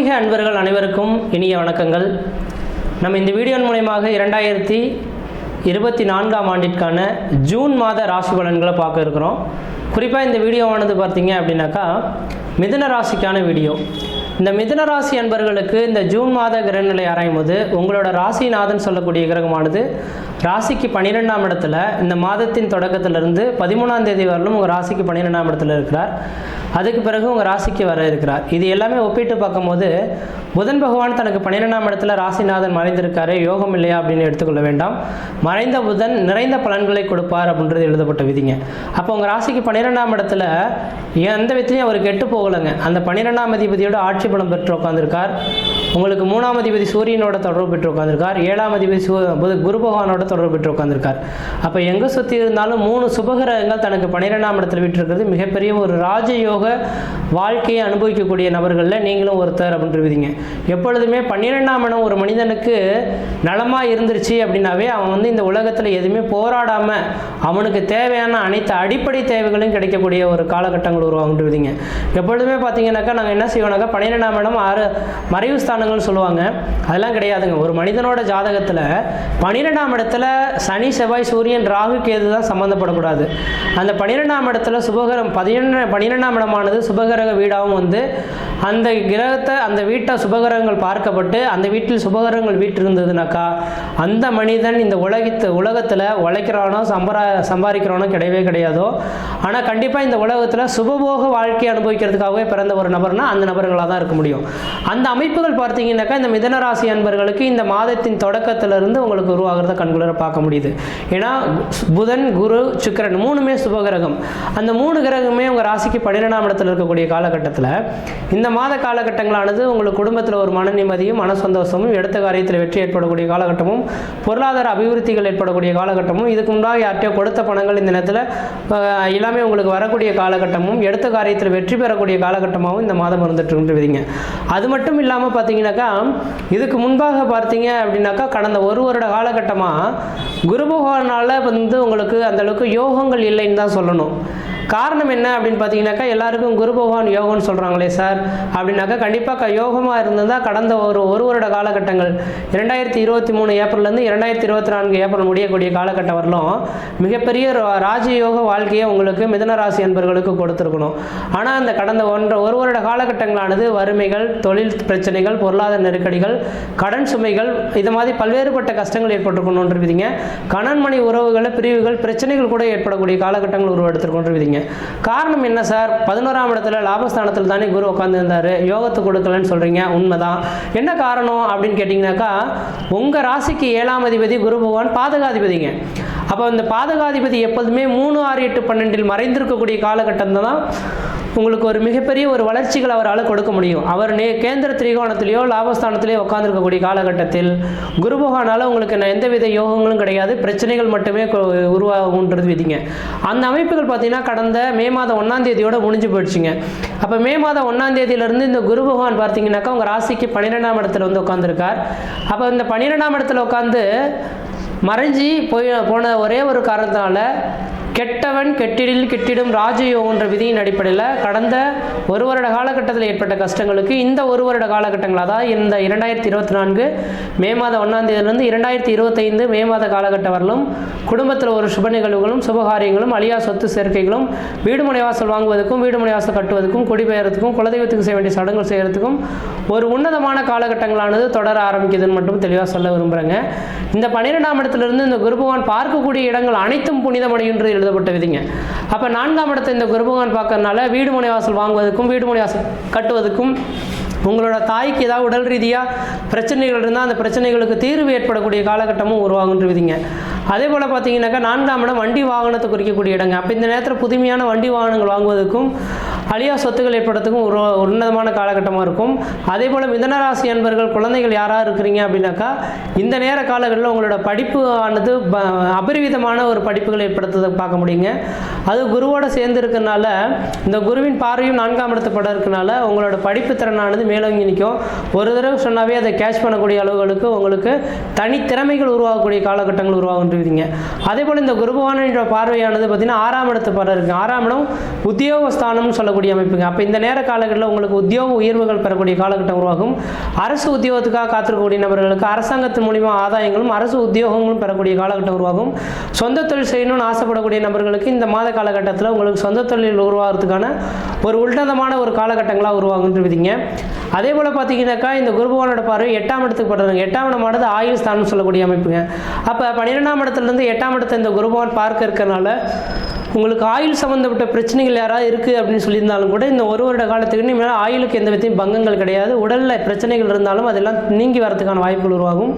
ஆன்மீக அன்பர்கள் அனைவருக்கும் இனிய வணக்கங்கள். நம்ம இந்த வீடியோன் மூலயமாக இரண்டாயிரத்தி இருபத்தி நான்காம் ஆண்டிற்கான ஜூன் மாத ராசி பலன்களை பார்க்க இருக்கிறோம். குறிப்பாக இந்த வீடியோவானது பார்த்தீங்க அப்படின்னாக்கா மிதுன ராசிக்கான வீடியோ. இந்த மிதுன ராசி அன்பர்களுக்கு இந்த ஜூன் மாத கிரகநிலை ஆராயும் போது உங்களோட ராசிநாதன் சொல்லக்கூடிய கிரகமானது ராசிக்கு பன்னிரெண்டாம் இடத்துல இந்த மாதத்தின் தொடக்கத்திலிருந்து பதிமூணாம் தேதி வரலும் உங்கள் ராசிக்கு பன்னிரெண்டாம் இடத்துல இருக்கிறார். அதுக்கு பிறகு உங்கள் ராசிக்கு வர இருக்கிறார். இது எல்லாமே ஒப்பிட்டு பார்க்கும்போது புதன் பகவான் தனக்கு பன்னிரெண்டாம் இடத்துல ராசிநாதன் மறைந்திருக்காரு யோகம் இல்லையா அப்படின்னு எடுத்துக்கொள்ள வேண்டாம். மறைந்த புதன் நிறைந்த பலன்களை கொடுப்பார் அப்படின்றது எழுதப்பட்ட விதிங்க. அப்போ உங்கள் ராசிக்கு பன்னிரெண்டாம் இடத்துல எந்த விதத்துலையும் அவர் கெட்டு போகலைங்க. அந்த பன்னிரெண்டாம் அதிபதியோட ஆட்சி பணம் பெற்று உட்காந்துருக்கார் உங்களுக்கு மூணாம் அதிபதி சூரியனோட தொடர்பு பெற்று உட்காந்துருக்கார் ஏழாம் அதிபதி சூ குரு பகவானோட தொடர்பு பெற்று உட்காந்துருக்கார் அப்போ எங்கே சுற்றி இருந்தாலும் மூணு சுபகிரகங்கள் தனக்கு பன்னிரெண்டாம் இடத்துல விட்டுருக்கிறது. மிகப்பெரிய ஒரு ராஜயோக வாழ்க்கையை அனுபவிக்கக்கூடிய நபர்களில் நீங்களும் ஒருத்தர் அப்படின்ற எப்பொழுதுமே பன்னிரெண்டாம் இடம் ஒரு மனிதனுக்கு நலமாக இருந்துருச்சு அப்படின்னாவே அவன் வந்து இந்த உலகத்தில் எதுவுமே போராடாமல் அவனுக்கு தேவையான அனைத்து அடிப்படை தேவைகளும் கிடைக்கக்கூடிய ஒரு காலகட்டங்கள் உருவாகுன்ற எப்பொழுதுமே பார்த்தீங்கன்னாக்கா நாங்கள் என்ன செய்வோம்னாக்கா பன்னிரெண்டாம் இடம் ஆறு மறைவு ஸ்தானம் ஸ்தானங்கள்னு சொல்லுவாங்க. அதெல்லாம் கிடையாதுங்க. ஒரு மனிதனோட ஜாதகத்தில் பன்னிரெண்டாம் இடத்துல சனி செவ்வாய் சூரியன் ராகு கேது தான் சம்மந்தப்படக்கூடாது அந்த பன்னிரெண்டாம் இடத்துல சுபகரம் பதினெண்டு பன்னிரெண்டாம் இடமானது சுபகிரக வீடாகவும் வந்து அந்த கிரகத்தை அந்த வீட்டை சுபகிரகங்கள் பார்க்கப்பட்டு அந்த வீட்டில் சுபகிரகங்கள் வீட்டு இருந்ததுனாக்கா அந்த மனிதன் இந்த உலகத்து உலகத்தில் உழைக்கிறானோ சம்பரா சம்பாதிக்கிறானோ கிடையவே கிடையாதோ. ஆனால் கண்டிப்பாக இந்த உலகத்தில் சுபபோக வாழ்க்கை அனுபவிக்கிறதுக்காகவே பிறந்த ஒரு நபர்னா அந்த நபர்களாக தான் இருக்க முடியும். அந்த அமைப்புகள் பார்த்தீங்கன்னாக்கா இந்த மிதனராசி அன்பர்களுக்கு இந்த மாதத்தின் தொடக்கத்திலிருந்து உங்களுக்கு உருவாகிறத கண்குளிர பார்க்க முடியுது. ஏன்னா புதன் குரு சுக்கிரன் மூணுமே சுபகிரகம். அந்த மூணு கிரகமே உங்கள் ராசிக்கு பன்னிரெண்டாம் இடத்துல இருக்கக்கூடிய காலகட்டத்தில். இந்த மாத காலகட்டங்களானது உங்களுக்கு குடும்பத்தில் ஒரு மன நிம்மதியும் மன சந்தோஷமும் எடுத்த காரியத்தில் வெற்றி ஏற்படக்கூடிய காலகட்டமும் பொருளாதார அபிவிருத்திகள் ஏற்படக்கூடிய காலகட்டமும் இதுக்கு முன்னாடி யார்கிட்டயோ கொடுத்த பணங்கள் இந்த நேரத்தில் எல்லாமே உங்களுக்கு வரக்கூடிய காலகட்டமும் எடுத்த காரியத்தில் வெற்றி பெறக்கூடிய காலகட்டமாகவும் இந்த மாதம் இருந்துட்டு விதிங்க அது மட்டும் இல்லாமல் பார்த்தீங்கன்னாக்கா இதுக்கு முன்பாக பார்த்தீங்க அப்படின்னாக்கா கடந்த ஒரு வருட காலகட்டமாக குரு பகவானால் வந்து உங்களுக்கு அந்த அளவுக்கு யோகங்கள் இல்லைன்னு தான் சொல்லணும். காரணம் என்ன அப்படின்னு பார்த்தீங்கன்னாக்கா எல்லாருக்கும் குரு பகவான் யோகம்னு சொல்கிறாங்களே சார். அப்படின்னாக்கா கண்டிப்பாக யோகமாக இருந்ததால் கடந்த ஒரு ஒரு வருட காலகட்டங்கள் இரண்டாயிரத்தி இருபத்தி மூணு ஏப்ரல்லேருந்து இரண்டாயிரத்தி இருபத்தி நான்கு ஏப்ரல் முடியக்கூடிய காலகட்டம் வரலும் மிகப்பெரிய ராஜயோக வாழ்க்கையை உங்களுக்கு மிதன ராசி அன்பர்களுக்கு கொடுத்துருக்கணும். ஆனால் அந்த கடந்த ஒன்றரை ஒரு வருட காலகட்டங்களானது வறுமைகள் தொழில் பிரச்சனைகள் பொருளாதார நெருக்கடிகள் கடன் சுமைகள் இது மாதிரி பல்வேறுபட்ட கஷ்டங்கள் ஏற்பட்டிருக்கணுன்றவிதிங்க கணன் கணன்மணி உறவுகளை பிரிவுகள் பிரச்சனைகள் கூட ஏற்படக்கூடிய காலகட்டங்கள் காரணம் என்ன சார்? பதினோராம் இடத்துல லாபஸ்தானத்தில் தானே குரு உட்காந்துருந்தார் யோகத்தை கொடுக்கலன்னு சொல்கிறீங்க உண்மைதான். என்ன காரணம் அப்படின்னு கேட்டிங்கனாக்கா உங்கள் ராசிக்கு ஏழாம் அதிபதி குரு பகவான் பாதகாதிபதிங்க. அப்போ இந்த பாதகாதிபதி எப்போதுமே மூணு ஆறு எட்டு பன்னெண்டில் மறைந்திருக்கக்கூடிய காலகட்டம் தான் உங்களுக்கு ஒரு மிகப்பெரிய ஒரு வளர்ச்சிகள் அவரால் கொடுக்க முடியும். அவர் நே கேந்திர திரிகோணத்திலேயோ லாபஸ்தானத்திலேயோ உட்காந்துருக்கக்கூடிய காலகட்டத்தில் குரு பகவானால் உங்களுக்கு எந்த எந்தவித யோகங்களும் கிடையாது. பிரச்சனைகள் மட்டுமே உருவாகுன்றது விதிங்க. அந்த அமைப்புகள் பார்த்தீங்கன்னா கடந்த மே மாதம் ஒன்றாம் தேதியோட முடிஞ்சு போயிடுச்சுங்க. அப்போ மே மாதம் ஒன்றாம் தேதியிலிருந்து இந்த குரு பகவான் பார்த்தீங்கன்னாக்கா உங்கள் ராசிக்கு பன்னிரெண்டாம் இடத்துல வந்து உட்காந்துருக்கார் அப்போ இந்த பன்னிரெண்டாம் இடத்துல உட்காந்து மறைஞ்சி போய் போன ஒரே ஒரு காரணத்தினால கெட்டவன் கெட்டிடில் கெட்டிடும் என்ற விதியின் அடிப்படையில் கடந்த ஒரு வருட காலகட்டத்தில் ஏற்பட்ட கஷ்டங்களுக்கு இந்த ஒரு வருட காலகட்டங்கள் அதாவது இந்த இரண்டாயிரத்தி இருபத்தி நான்கு மே மாதம் ஒன்றாம் தேதியிலிருந்து இரண்டாயிரத்தி இருபத்தைந்து மே மாத காலகட்டம் வரலும் குடும்பத்தில் ஒரு சுப நிகழ்வுகளும் சுபகாரியங்களும் அழியா சொத்து சேர்க்கைகளும் வீடு முனைவாசல் வாங்குவதற்கும் வீடு முனைவாசல் கட்டுவதற்கும் குடிபெயர்த்துக்கும் குலதெய்வத்துக்கு செய்ய வேண்டிய சடங்குகள் செய்கிறதுக்கும் ஒரு உன்னதமான காலகட்டங்களானது தொடர ஆரம்பிக்குதுன்னு மட்டும் தெளிவாக சொல்ல விரும்புகிறேங்க இந்த பன்னிரெண்டாம் இடத்திலிருந்து இந்த குரு பகவான் பார்க்கக்கூடிய இடங்கள் அனைத்தும் புனிதமடைகின்றது எழுதப்பட்ட விதிங்க. அப்போ நான்காம் இடத்தை இந்த குருபகவான் பார்க்கறதுனால வீடு மனை வாசல் வாங்குவதற்கும் வீடு மனை வாசல் கட்டுவதற்கும் உங்களோட தாய்க்கு ஏதாவது உடல் ரீதியாக பிரச்சனைகள் இருந்தால் அந்த பிரச்சனைகளுக்கு தீர்வு ஏற்படக்கூடிய காலகட்டமும் உருவாகுன்றவிதிங்க அதே போல் பார்த்தீங்கன்னாக்கா நான்காம் இடம் வண்டி வாகனத்தை குறிக்கக்கூடிய இடங்க. அப்போ இந்த நேரத்தில் புதுமையான வண்டி வாகனங்கள் வாங்குவதற்கும் அழியா சொத்துக்கள் ஏற்படுறதுக்கும் ஒரு உன்னதமான காலகட்டமாக இருக்கும். அதே போல் மிதனராசி அன்பர்கள் குழந்தைகள் யாராக இருக்கிறீங்க அப்படின்னாக்கா இந்த நேர காலங்களில் உங்களோட படிப்பு ஆனது ப- அபரிவிதமான ஒரு படிப்புகள் ஏற்படுத்துறதை பார்க்க முடியுங்க. அது குருவோட சேர்ந்து இருக்கிறனால இந்த குருவின் பார்வையும் நான்காம் இடத்து படம் இருக்கனால உங்களோட படிப்பு திறனானது மேலோங்கி நிற்கும் ஒரு தடவை சொன்னாவே அதை கேஷ் பண்ணக்கூடிய அளவுகளுக்கு உங்களுக்கு தனித்திறமைகள் உருவாகக்கூடிய காலகட்டங்கள் உருவாகுன்றீங்க. அதே போல் இந்த குருபவானின்ற பார்வையானது பார்த்தீங்கன்னா ஆறாம் இடத்து படம் இருக்குது ஆறாம் இடம் உத்தியோகஸ்தானம்னு சொல்லக்கூடிய பெறக்கூடிய அமைப்புங்க. அப்போ இந்த நேர காலகட்டத்தில் உங்களுக்கு உத்தியோக உயர்வுகள் பெறக்கூடிய காலகட்டம் உருவாகும். அரசு உத்தியோகத்துக்காக காத்திருக்கக்கூடிய நபர்களுக்கு அரசாங்கத்தின் மூலிமா ஆதாயங்களும் அரசு உத்தியோகங்களும் பெறக்கூடிய காலகட்டம் உருவாகும். சொந்த தொழில் செய்யணும்னு ஆசைப்படக்கூடிய நபர்களுக்கு இந்த மாத காலகட்டத்தில் உங்களுக்கு சொந்த தொழில் உருவாகிறதுக்கான ஒரு உன்னதமான ஒரு காலகட்டங்களாக உருவாகுன்றிருப்பீங்க அதே போல் பார்த்தீங்கன்னாக்கா இந்த குருபவானோட பார்வை எட்டாம் இடத்துக்கு படுறாங்க எட்டாம் இடமானது ஆயுள் ஸ்தானம் சொல்லக்கூடிய அமைப்புங்க. அப்போ பன்னிரெண்டாம் இடத்துலேருந்து எட்டாம் இடத்தை இந்த குருபவான் பார்க்க இருக்கறனால உங்களுக்கு ஆயுள் சம்மந்தப்பட்ட பிரச்சனைகள் யாராவது இருக்குது அப்படின்னு சொல்லியிருந்தாலும் கூட இந்த ஒரு வருட காலத்துக்கு இனிமேல் ஆயுளுக்கு எந்த விதத்தையும் பங்கங்கள் கிடையாது. உடலில் பிரச்சனைகள் இருந்தாலும் அதெல்லாம் நீங்கி வரதுக்கான வாய்ப்புகள் உருவாகும்.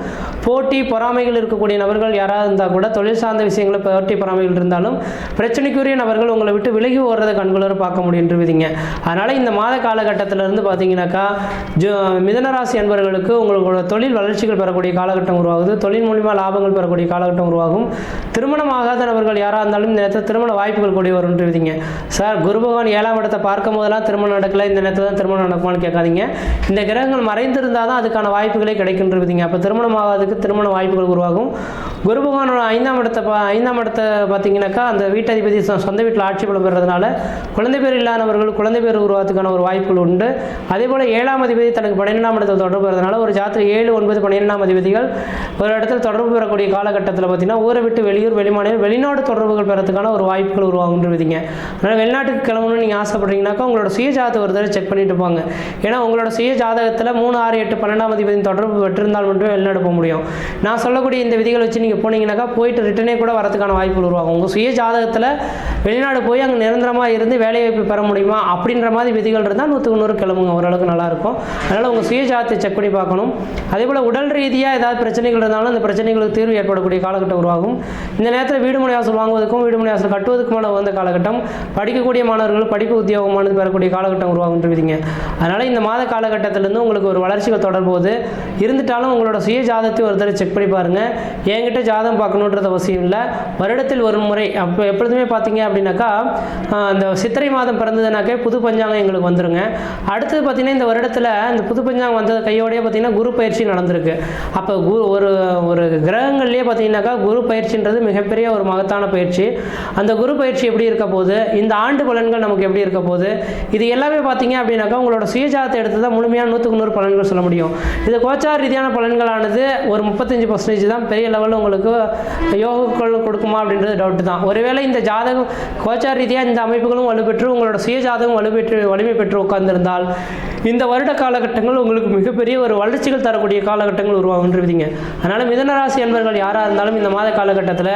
போட்டி பொறாமைகள் இருக்கக்கூடிய நபர்கள் யாராவது இருந்தால் கூட தொழில் சார்ந்த விஷயங்களை போட்டி பொறாமைகள் இருந்தாலும் பிரச்சனைக்குரிய நபர்கள் உங்களை விட்டு விலகி ஓடுறதை கண்குளர பார்க்க முடியுன்றவிதிங்க அதனால் இந்த மாத காலகட்டத்தில் இருந்து பார்த்தீங்கன்னாக்கா ஜோ மிதனராசி அன்பர்களுக்கு உங்களோட தொழில் வளர்ச்சிகள் பெறக்கூடிய காலகட்டம் உருவாகுது. தொழில் மூலிமா லாபங்கள் பெறக்கூடிய காலகட்டம் உருவாகும். திருமணம் ஆகாத நபர்கள் யாராக இருந்தாலும் இந்த நேரத்தில் திருமண வாய்ப்புகள் கூடிய வரும்னு இருக்குதுங்க சார் குரு பகவான் ஏழாம் இடத்தை பார்க்கும் போதெல்லாம் திருமணம் நடக்கல இந்த நேரத்தில் தான் திருமணம் நடக்குமான்னு கேட்காதீங்க. இந்த கிரகங்கள் மறைந்திருந்தால் தான் அதுக்கான வாய்ப்புகளே கிடைக்கின்ற அப்போ திருமணம் ஆகாதுக்கு திருமண வாய்ப்புகள் உருவாகும். குரு பகவானோட ஐந்தாம் இடத்தை பா ஐந்தாம் இடத்தை பார்த்தீங்கன்னாக்கா அந்த வீட்டதிபதி சொந்த வீட்டில் ஆட்சி பலம் பெறதுனால குழந்தை பேர் இல்லாதவர்கள் குழந்தை பேர் உருவாத்துக்கான ஒரு வாய்ப்புகள் உண்டு. அதே போல் ஏழாம் அதிபதி தனக்கு பன்னிரெண்டாம் இடத்தில் தொடர்பு பெறதுனால ஒரு ஜாத்திரை ஏழு ஒன்பது பன்னிரெண்டாம் அதிபதிகள் ஒரு இடத்துல தொடர்பு பெறக்கூடிய காலகட்டத்தில் பார்த்தீங்கன்னா ஊரை விட்டு வெளியூர் வெளிமாநிலம் வெளிநாடு தொடர்புகள் பெறதுக்கான ஒரு வாய்ப்பு வாய்ப்புகள் உருவாகுன்றதுங்க. அதனால் வெளிநாட்டுக்கு கிளம்பணும்னு நீங்கள் ஆசைப்படுறீங்கன்னாக்கா உங்களோட சுய ஜாதகத்தை ஒரு தடவை செக் பண்ணிட்டு போங்க. ஏன்னா உங்களோட சுய ஜாதகத்தில் மூணு ஆறு எட்டு பன்னெண்டாம் அதிபதியின் தொடர்பு பெற்றிருந்தால் மட்டுமே வெளிநாடு போக முடியும். நான் சொல்லக்கூடிய இந்த விதிகளை வச்சு நீங்கள் போனீங்கன்னாக்கா போயிட்டு ரிட்டனே கூட வரதுக்கான வாய்ப்புகள் உருவாகும். உங்கள் சுய ஜாதகத்தில் வெளிநாடு போய் அங்கே நிரந்தரமாக இருந்து வேலைவாய்ப்பு பெற முடியுமா? அப்படின்ற மாதிரி விதிகள் இருந்தால் நூற்றுக்கு நூறு கிளம்புங்க. ஓரளவுக்கு நல்லாயிருக்கும் அதனால் உங்கள் சுய ஜாதகத்தை செக் பண்ணி பார்க்கணும். அதே போல் உடல் ரீதியாக ஏதாவது பிரச்சனைகள் இருந்தாலும் அந்த பிரச்சனைகளுக்கு தீர்வு ஏற்படக்கூடிய காலகட்டம் உருவாகும். இந்த நேரத்தில் வீடு மனை வாசல் வாங்குவதற்கும் வீடு மனை வாசல் கட்டுவதற்குமான வந்த காலகட்டம். படிக்கக்கூடிய மாணவர்கள் படிப்பு உத்தியோகமானது பெறக்கூடிய காலகட்டம் உருவாகுன்றவிதிங்க அதனால் இந்த மாத காலகட்டத்திலேருந்து உங்களுக்கு ஒரு வளர்ச்சிகள் தொடர்போது இருந்துட்டாலும் உங்களோட சுய ஜாதத்தை ஒரு தடவை செக் பண்ணி பாருங்கள் என்கிட்ட ஜாதம் பார்க்கணுன்றது அவசியம் இல்லை. வருடத்தில் ஒரு முறை அப்போ எப்பொழுதுமே பார்த்தீங்க அப்படின்னாக்கா இந்த சித்திரை மாதம் பிறந்ததுனாக்கே புது பஞ்சாங்கம் எங்களுக்கு வந்துருங்க. அடுத்தது பார்த்தீங்கன்னா இந்த வருடத்தில் இந்த புது பஞ்சாங்கம் வந்தது கையோடையே பார்த்தீங்கன்னா குரு பயிற்சி நடந்திருக்கு. அப்போ குரு ஒரு ஒரு கிரகங்கள்லேயே பார்த்தீங்கன்னாக்கா குரு பயிற்சின்றது மிகப்பெரிய ஒரு மகத்தான பயிற்சி. அந்த குரு பயிற்சி எப்படி இருக்க போகுது? இந்த ஆண்டு பலன்கள் நமக்கு எப்படி இருக்க போகுது? இது எல்லாமே பார்த்தீங்க அப்படின்னாக்கா உங்களோட சுயஜாதத்தை எடுத்து தான் முழுமையான நூற்றுக்கு நூறு பலன்கள் சொல்ல முடியும். இது கோச்சார் ரீதியான பலன்களானது ஒரு முப்பத்தஞ்சு பர்சன்டேஜ் தான். பெரிய லெவலில் உங்களுக்கு யோகங்கள் கொடுக்குமா அப்படின்றது டவுட் தான். ஒருவேளை இந்த ஜாதகம் கோச்சார் ரீதியாக இந்த அமைப்புகளும் வலுப்பெற்று உங்களோட சுய ஜாதகம் வலுப்பெற்று வலிமை பெற்று உட்கார்ந்திருந்தால் இந்த வருட காலகட்டங்கள் உங்களுக்கு மிகப்பெரிய ஒரு வளர்ச்சிகள் தரக்கூடிய காலகட்டங்கள் உருவாகுன்றீங்க அதனால் மிதனராசி என்பவர்கள் யாராக இருந்தாலும் இந்த மாத காலகட்டத்தில்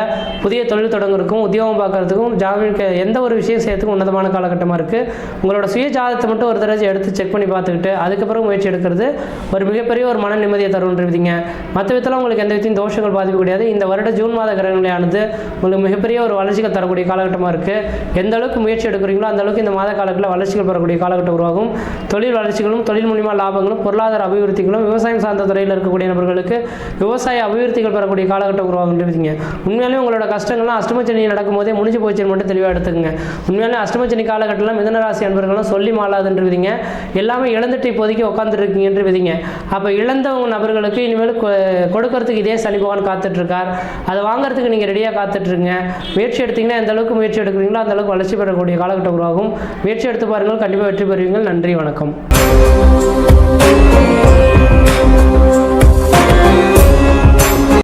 புதிய தொழில் தொடங்குறதுக்கும் உத்தியோகம் பார்க்கறதுக்கும் ஜாமீன் எந்த ஒரு விஷயம் சேர்த்துக்கும் உன்னதமான காலகட்டமாக இருக்குது உங்களோட சுய ஜாதகத்தை மட்டும் ஒரு தடவை எடுத்து செக் பண்ணி பார்த்துக்கிட்டு அதுக்கப்புறம் முயற்சி எடுக்கிறது ஒரு மிகப்பெரிய ஒரு மன நிம்மதியை தருன்றீங்க மற்ற விதத்தில் உங்களுக்கு எந்த விதத்தையும் தோஷங்கள் பாதிக்க கிடையாது. இந்த வருட ஜூன் மாத கிரகங்களையானது உங்களுக்கு மிகப்பெரிய ஒரு வளர்ச்சிகள் தரக்கூடிய காலகட்டமாக இருக்குது எந்த அளவுக்கு முயற்சி எடுக்கிறீங்களோ அந்த அளவுக்கு இந்த மாத காலத்தில் வளர்ச்சிகள் பெறக்கூடிய காலகட்டம் உருவாகும். தொழில் வளர்ச்சிகளும் தொழில் மூலிமா லாபங்களும் பொருளாதார அபிவிருத்திகளும் விவசாயம் சார்ந்த துறையில் இருக்கக்கூடிய நபர்களுக்கு விவசாய அபிவிருத்திகள் பெறக்கூடிய காலகட்டம் உருவாகுன்றீங்க உண்மையிலேயே உங்களோட கஷ்டங்கள்லாம் நடக்கும் நடக்கும்போதே முடிஞ்சு போச்சுன்னு மட்டும் தெளிவாக எடுத்துக்கங்க. உண்மையாலே அஷ்டமச்சனி காலகட்டத்தில் மிதனராசி அன்பர்களும் சொல்லி மாளாதுன்றவிதிங்க. எல்லாமே இழந்துட்டு இப்போதைக்கு உட்காந்துருக்கீங்கன்ற விதிங்க. அப்போ இழந்தவங்க நபர்களுக்கு இனிமேல் கொடுக்கறதுக்கு இதே சனி பகவான் காத்துட்டு இருக்கார் அதை வாங்குறதுக்கு நீங்கள் ரெடியாக காத்துட்ருங்க. முயற்சி எடுத்தீங்கன்னா எந்த அளவுக்கு முயற்சி எடுக்கிறீங்களோ அந்த அளவுக்கு வளர்ச்சி பெறக்கூடிய காலகட்டம் உருவாகும். முயற்சி எடுத்து பாருங்கள். கண்டிப்பாக வெற்றி பெறுவீங்கள் நன்றி வணக்கம்.